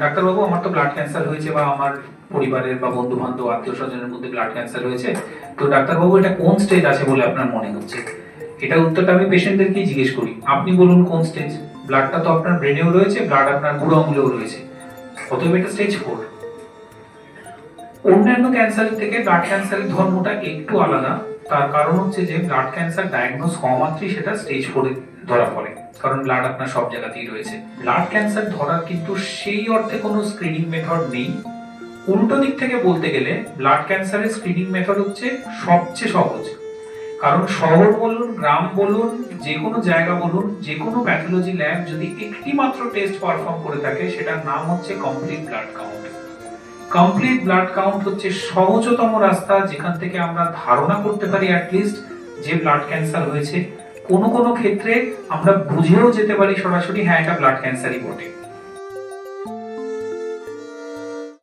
ডাক্তারবাবু, আমার তো ব্লাড ক্যান্সার হয়েছে বা আমার পরিবারের বা বন্ধু বান্ধব আত্মীয় স্বজনের মধ্যে ব্লাড ক্যান্সার হয়েছে। তো ডাক্তারবাবু, এটা কোন স্টেজ আছে বলে আপনার মনে হচ্ছে? এটা উত্তরটা আমি পেশেন্টদেরকেই জিজ্ঞেস করি। আপনি বলুন কোন স্টেজ ব্লাডটা তো আপনার ব্রেনেও রয়েছে ব্লাড আপনার বুড়ো আঙুলেও রয়েছে। অতএব এটা স্টেজ ফোর অন্যান্য ক্যান্সারের থেকে ব্লাড ক্যান্সারের ধর্মটা একটু আলাদা। তার কারণ হচ্ছে যে ব্লাড ক্যান্সার ডায়াগনোস হওয়া মাত্রই সেটা স্টেজ ফোরে ধরা পড়ে। কারণ ব্লাড আপনার সব জায়গাতেই রয়েছে। ব্লাড ক্যান্সার ধরার কিন্তু সেই অর্থে কোনো স্ক্রিনিং মেথড নেই। উল্টো দিক থেকে বলতে গেলে ব্লাড ক্যান্সারের স্ক্রিনিং মেথড হচ্ছে সবচেয়ে সহজ। কারণ শহর বলুন, গ্রাম বলুন, যে কোনো জায়গা বলুন, যে কোনো প্যাথোলজি ল্যাব যদি একটি মাত্র টেস্ট পারফর্ম করে থাকে, সেটার নাম হচ্ছে complete blood count complete blood count হচ্ছে সহজতম রাস্তা যেখান থেকে আমরা ধারণা করতে পারি অ্যাটলিস্ট যে ব্লাড ক্যান্সার হয়েছে। কোনো কোনো ক্ষেত্রে আমরা বুঝেও যেতে পারি সরাসরি হ্যাঁ এটা ব্লাড ক্যান্সারই বটে